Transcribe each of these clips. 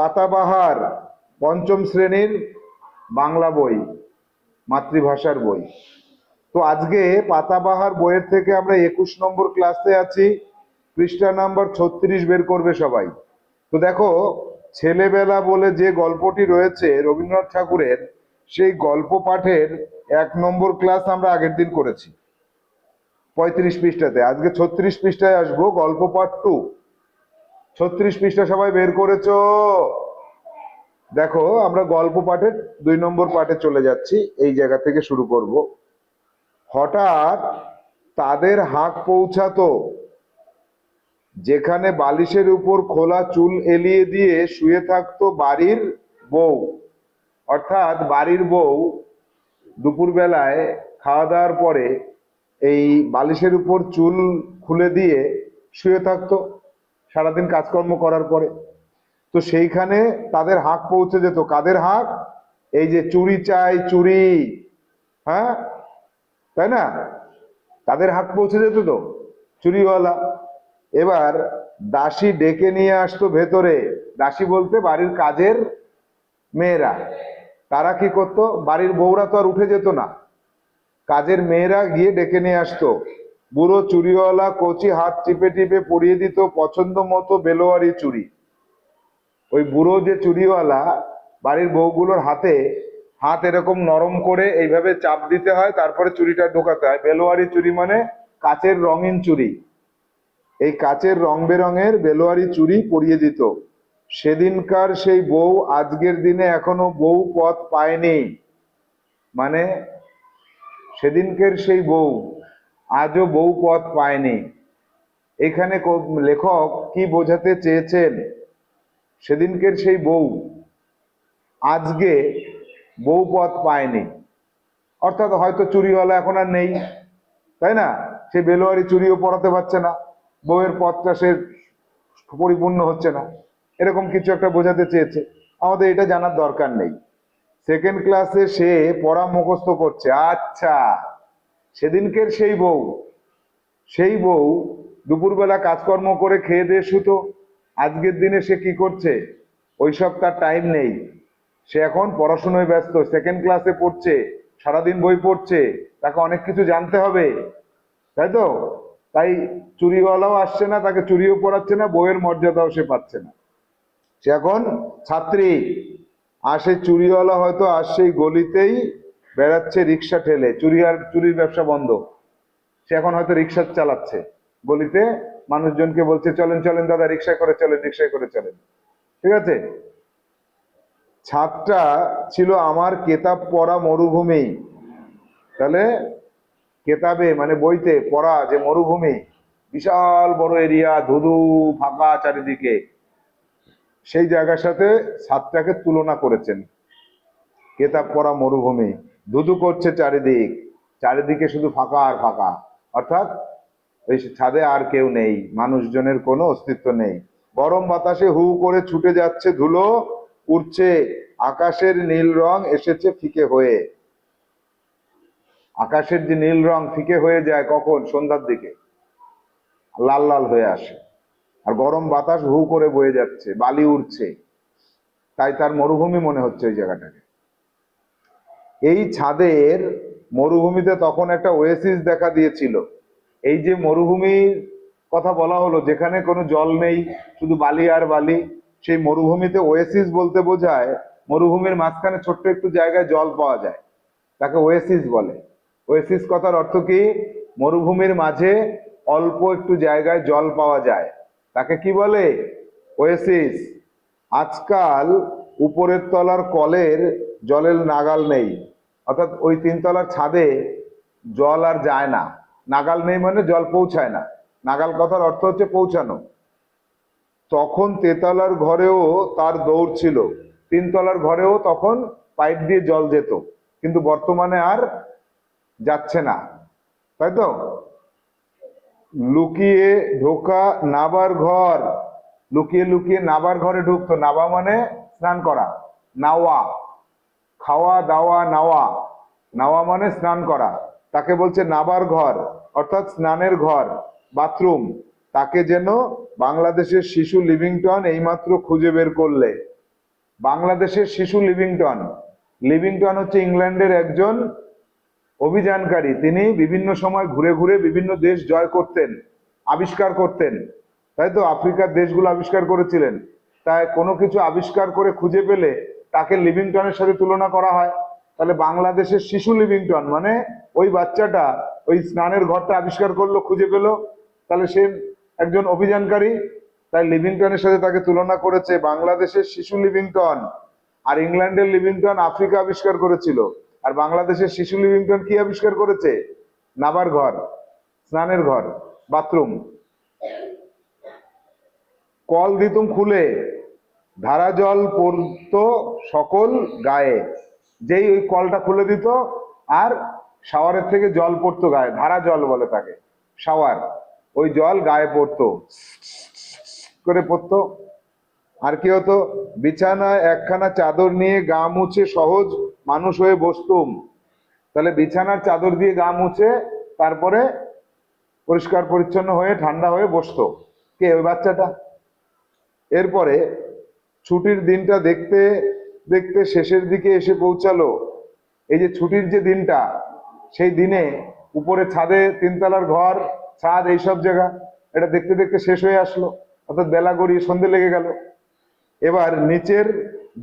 পাতাবাহার পঞ্চম শ্রেণির বাংলা বই, মাতৃভাষার বই। তো আজকে পাতাবাহার বইয়ের থেকে আমরা একুশ নম্বর ক্লাসে আছি, পৃষ্ঠা নাম্বার ছত্রিশ বের করবে সবাই। তো দেখো, ছেলেবেলা বলে যে গল্পটি রয়েছে রবীন্দ্রনাথ ঠাকুরের, সেই গল্প পাঠের এক নম্বর ক্লাস আমরা আগের দিন করেছি, পঁয়ত্রিশ পৃষ্ঠাতে। আজকে ছত্রিশ পৃষ্ঠায় আসব, গল্প পাঠ টু। ছত্রিশ পৃষ্ঠা সবাই বের করেছ। দেখো, আমরা গল্প পাঠের দুই নম্বর পাঠে চলে যাচ্ছি, এই জায়গা থেকে শুরু করব। হঠাৎ তাদের হাঁক পৌঁছাতো। যেখানে বালিশের উপর খোলা চুল এলিয়ে দিয়ে শুয়ে থাকতো বাড়ির বউ। অর্থাৎ বাড়ির বউ দুপুরবেলায় খাওয়া দাওয়ার পরে এই বালিশের উপর চুল খুলে দিয়ে শুয়ে থাকতো। সারাদিন কাজকর্ম করার পরে। তো সেইখানে তাদের হাঁক পৌঁছে যেত। কাদের হাঁক? এই যে চুরি চাই, চুরি। হ্যাঁ? তাই না? তাদের হাঁক পৌঁছে যেত তো, চুরিওয়ালা। এবার দাসী ডেকে নিয়ে আসতো ভেতরে। দাসী বলতে বাড়ির কাজের মেয়েরা। তারা কি করতো? বাড়ির বউরা তো আর উঠে যেত না। কাজের মেয়েরা গিয়ে ডেকে নিয়ে আসতো। বুড়ো চুরিওয়ালা কচি হাত টিপে টিপে পরিয়ে দিত পছন্দ মতো বেলোয়ারি চুরি। ওই বুড়ো যে চুরিওয়ালা, বাড়ির বউগুলোর হাতে হাত এরকম নরম করে এইভাবে চাপ দিতে হয়, তারপরে চুরিটা ঢোকাতে হয়। বেলোয়ারি চুরি মানে কাচের রঙিন চুরি। এই কাচের রং বেরঙের বেলোয়ারি চুরি পরিয়ে দিত। সেদিনকার সেই বউ আজকের দিনে এখনও বউ পথ পায়নি। মানে সেদিনকের সেই বউ আজও বউ পথ পায়নি। এখানে লেখক কি বোঝাতে চেয়েছেন? সেদিনকের সেই বউ। আজকে বউ পথ পায়নি। অর্থাৎ হয়তো চুরি চুরিওয়ালা এখন আর নেই। তাই না? সে বেলোয়ারি চুরিও পড়াতে পারছে না। বউয়ের পথটা সে পরিপূর্ণ হচ্ছে না। এরকম কিছু একটা বোঝাতে চেয়েছে। আমাদের এটা জানার দরকার নেই। সেকেন্ড ক্লাসে সে পড়া মুখস্থ করছে। আচ্ছা। সেদিনকের সেই বউ সেই বউ দুপুরবেলা কাজকর্ম করে খেয়ে দিয়ে শুতো। আজকের দিনে সে কি করছে? ওইসব তার টাইম নেই। সে এখন পড়াশোনায় ব্যস্ত সেকেন্ড ক্লাসে পড়ছে, সারাদিন বই পড়ছে, তাকে অনেক কিছু জানতে হবে, তাই তো? তাই চুরিওয়ালাও আসছে না, তাকে চুরিও পড়াচ্ছে না, বইয়ের মর্যাদাও সে পাচ্ছে না। সে এখন ছাত্রী। আর সেই চুরিওয়ালা হয়তো আর সেই গলিতেই বেড়াচ্ছে, রিক্সা ঠেলে। চুরি আর, চুরির ব্যবসা বন্ধ। সে এখন হয়তো রিক্সা চালাচ্ছে। গলিতে মানুষজনকে বলছে, চলেন চলেন দাদা, রিক্সায় করে চলেন, রিক্সায় করে চলেন। ঠিক আছে? ছাদটা ছিল আমার কেতাব পড়া মরুভূমি। তাহলে কেতাবে মানে বইতে পড়া যে মরুভূমি, বিশাল বড় এরিয়া, ধুধু, ফাঁকা চারিদিকে। সেই জায়গার সাথে ছাদটাকে তুলনা করেছেন। কেতাব পড়া মরুভূমি। ধুধু করছে চারিদিক, চারিদিকে শুধু ফাঁকা আর ফাঁকা। অর্থাৎ ওই ছাদে আর কেউ নেই, মানুষজনের কোনো অস্তিত্ব নেই। গরম বাতাসে হু করে ছুটে যাচ্ছে ধুলো উঠছে আকাশের নীল রং এসেছে ফিকে হয়ে। আকাশের যে নীল রং ফিকে হয়ে যায় কখন? সন্ধ্যার দিকে। লাল লাল হয়ে আসে। আর গরম বাতাস হু করে বয়ে যাচ্ছে, বালি উঠছে তাই তার মরুভূমি মনে হচ্ছে ওই জায়গাটাকে। এই ছাদের মরুভূমিতে তখন একটা ওয়েসিস দেখা দিয়েছিল। এই যে মরুভূমির কথা বলা হলো, যেখানে কোনো জল নেই, শুধু বালি আর বালি, সেই মরুভূমিতে ওয়েসিস বলতে বোঝায়, মরুভূমির মাঝখানে ছোট্ট একটু জায়গায় জল পাওয়া যায়। তাকে ওয়েসিস বলে। ওয়েসিস কথার অর্থ কি? মরুভূমির মাঝে অল্প একটু জায়গায় জল পাওয়া যায়। তাকে কি বলে? ওয়েসিস আজকাল উপরের তলার কলের জলের নাগাল নেই। অর্থাৎ ওই তিনতলার ছাদে জল আর যায় না। নাগাল নেই মানে জল পৌঁছায় না। নাগাল কথার অর্থ হচ্ছে পৌঁছানো। তখন তেতলার ঘরেও তার দৌড় ছিল। তিনতলার ঘরেও তখন পাইপ দিয়ে জল যেত। কিন্তু বর্তমানে আর যাচ্ছে না। তাই তো? লুকিয়ে ঢোকা নাবার ঘর। লুকিয়ে লুকিয়ে নাবার ঘরে ঢুকতো। নাবা মানে স্নান করা। নাওয়া। খাওয়া, দাওয়া, নাওয়া। নাওয়া মানে স্নান করা। তাকে বলছে নাবার ঘর, অর্থাৎ স্নানের ঘর, বাথরুম। তাকে যেন বাংলাদেশের শিশু লিভিংটন এইমাত্র খুঁজে বের করলে। বাংলাদেশের শিশু লিভিংটন। লিভিংটন হচ্ছে ইংল্যান্ডের একজন অভিযানকারী। তিনি বিভিন্ন সময় ঘুরে ঘুরে বিভিন্ন দেশ জয় করতেন, আবিষ্কার করতেন। তাই তো আফ্রিকার দেশগুলো আবিষ্কার করেছিলেন। তাই কোনো কিছু আবিষ্কার করে খুঁজে পেলে তাকে লিভিংটনের সাথে তুলনা করা হয়। তাহলে বাংলাদেশের শিশু লিভিংটন মানে ওই বাচ্চাটা ওই স্নানের ঘরটা আবিষ্কার করল, খুঁজে পেল। তাহলে সে একজন অভিযানকারী, তাই লিভিংটনের সাথে তাকে তুলনা করেছে বাংলাদেশের শিশু লিভিংটন আর ইংল্যান্ডের লিভিংটন আফ্রিকা আবিষ্কার করেছিল। আর বাংলাদেশের শিশু লিভিংটন কি আবিষ্কার করেছে? নাবার ঘর, স্নানের ঘর, বাথরুম। কল দিতুম খুলে ধারা জল পড়তো সকল গায়ে। যেই ওই কলটা খুলে দিত, আর শাওয়ারের থেকে জল পড়তো গায়ে, ধারা জল বলে তাকে, শাওয়ার। ওই জল গায়ে পড়তো। করে পড়তো। আর কি হতো? বিছানায় একখানা চাদর নিয়ে গা মুছে সহজ মানুষ হয়ে বসতুম। তাহলে বিছানার চাদর দিয়ে গা মুছে, তারপরে পরিষ্কার পরিচ্ছন্ন হয়ে, ঠান্ডা হয়ে বসতো। কে? ওই বাচ্চাটা। এরপরে ছুটির দিনটা দেখতে দেখতে শেষের দিকে এসে পৌঁছালো। এই যে ছুটির যে দিনটা, সেই দিনে উপরে ছাদে তিনতলার ঘর, ছাদ, এইসব জায়গা, এটা দেখতে দেখতে শেষ হয়ে আসলো। অর্থাৎ বেলা গড়িয়ে সন্ধে লেগে গেল। এবার নিচের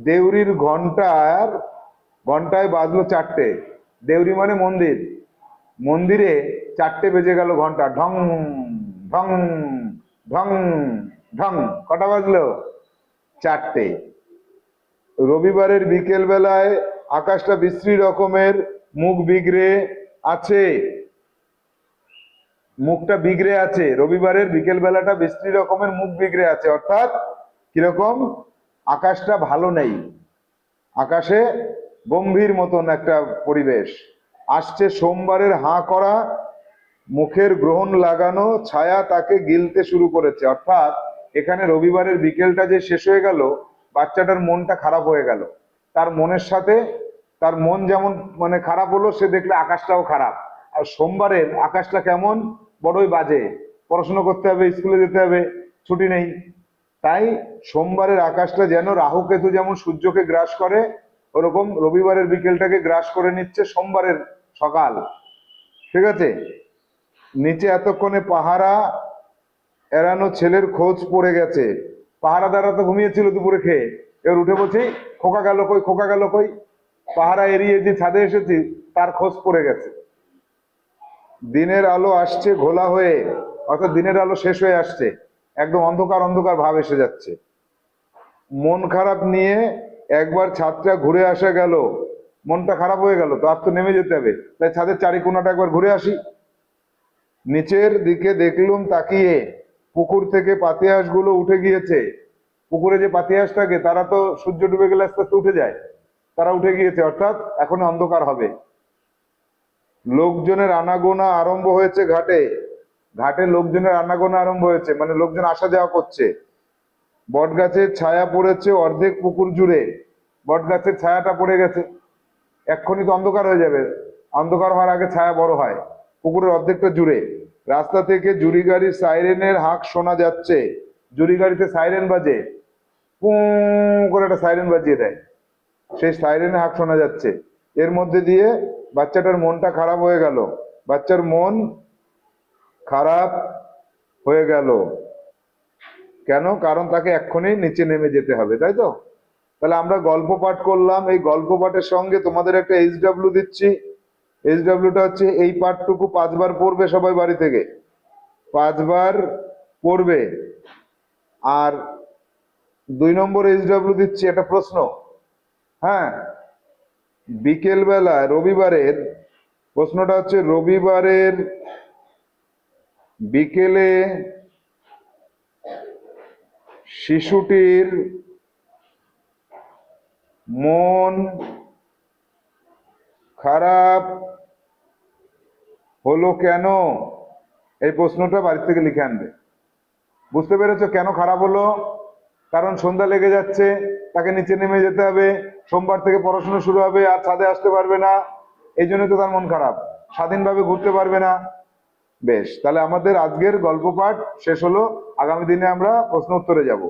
দেউরির ঘণ্টার, ঘন্টায় বাজলো চারটে। দেউরি মানে মন্দির। মন্দিরে চারটে বেজে গেল ঘণ্টা। ঢং ঢং ঢং ঢং, কটা বাজলো? চারটে। রবিবারের বিকেল বেলায় আকাশটা বিশ্রী রকমের, মুখ বিগড়ে আছে। মুখটা বিগড়ে আছে। রবিবারের বিকেল বেলাটা বিশ্রী রকমের, মুখ বিগড়ে আছে। অর্থাৎ কীরকম? আকাশটা ভালো নেই। আকাশে গম্ভীর মতন একটা পরিবেশ। আসছে সোমবারের হাঁ করা, মুখের গ্রহণ লাগানো, ছায়া তাকে গিলতে শুরু করেছে। অর্থাৎ এখানে রবিবারের বিকেলটা যে শেষ হয়ে গেল, বাচ্চাটার মনটা খারাপ হয়ে গেল। তার মনের সাথে, তার মন যেমন মানে খারাপ হলো, সে দেখলে আকাশটাও খারাপ। আর সোমবারের আকাশটা কেমন? বড়ই বাজে। পড়াশোনা করতে হবে, স্কুলে যেতে হবে, ছুটি নেই। তাই সোমবারের আকাশটা যেন রাহু কেতু যেমন সূর্যকে গ্রাস করে, ওরকম রবিবারের বিকেলটাকে গ্রাস করে নিচ্ছে সোমবারের সকাল। ঠিক আছে? নিচে এতক্ষণে পাহারা এড়ানো ছেলের খোঁজ পড়ে গেছে। পাহারাদাররা তো ঘুমিয়েছিল দুপুরে খেয়ে। এবার উঠে বলছি, খোকা গেল কই, খোকা গেল কই? পাহারা এড়িয়ে যে ছাদে এসেছি, তার খোঁজ পড়ে গেছে। দিনের আলো আসছে ঘোলা হয়ে, অর্থাৎ দিনের আলো শেষ হয়ে আসছে। একদম অন্ধকার অন্ধকার ভাব এসে যাচ্ছে। মন খারাপ নিয়ে একবার ছাদটা ঘুরে আসা গেল। মনটা খারাপ হয়ে গেল, তো আর তো নেমে যেতে হবে। তাই ছাদের চারি কোনাটা একবার ঘুরে আসি। নিচের দিকে দেখলুম তাকিয়ে পুকুর থেকে পাতিহাঁসগুলো উঠে গিয়েছে। পুকুরে যে পাতিহাঁস থাকে, তারা তো সূর্য ডুবে গেলে আস্তে আস্তে উঠে যায়। তারা উঠে গিয়েছে, অর্থাৎ এখন অন্ধকার হবে। লোকজনের আনাগোনা আরম্ভ হয়েছে ঘাটে। ঘাটে লোকজনের আনাগোনা আরম্ভ হয়েছে মানে লোকজন আসা যাওয়া করছে। বট গাছের ছায়া পড়েছে অর্ধেক পুকুর জুড়ে। বট গাছের ছায়াটা পড়ে গেছে। এক্ষুনি তো অন্ধকার হয়ে যাবে। অন্ধকার হওয়ার আগে ছায়া বড় হয়। পুকুরের অর্ধেকটা জুড়ে। রাস্তা থেকে জুরি গাড়ির সাইরেনের হাঁক শোনা যাচ্ছে। জুরি গাড়িতে সাইরেন বাজে। পুঁ করে একটা সাইরেন বাজিয়ে দেয়। সেই সাইরেনে হাঁক শোনা যাচ্ছে। এর মধ্যে দিয়ে বাচ্চাটার মনটা খারাপ হয়ে গেল। বাচ্চার মন খারাপ হয়ে গেল। কেন? কারণ তাকে এক্ষুনি নিচে নেমে যেতে হবে, তাই তো? তাহলে আমরা গল্প পাঠ করলাম। এই গল্প পাঠের সঙ্গে তোমাদের একটা এইচ দিচ্ছি। এইচ ডাব্লিউটা হচ্ছে এই পাঠটুকু পাঁচবার পড়বে সবাই বাড়ি থেকে। পাঁচবার পড়বে। আর দুই নম্বর এইচ ডাব্লিউ দিচ্ছি একটা প্রশ্ন। হ্যাঁ বিকেল বেলা রবিবারের প্রশ্নটা হচ্ছে, রবিবারের বিকেলে শিশুটির মন খারাপ হলো কেন? এই প্রশ্নটা বাড়ি থেকে লিখে আনবে। বুঝতে পেরেছ কেন খারাপ হলো? কারণ সন্ধ্যা লেগে যাচ্ছে, তাকে নিচে নেমে যেতে হবে, সোমবার থেকে পড়াশোনা শুরু হবে, আর ছাদে আসতে পারবে না। এই জন্য তো তার মন খারাপ। স্বাধীনভাবে ঘুরতে পারবে না। বেশ, তাহলে আমাদের আজকের গল্প পাঠ শেষ হলো। আগামী দিনে আমরা প্রশ্ন উত্তরে যাব।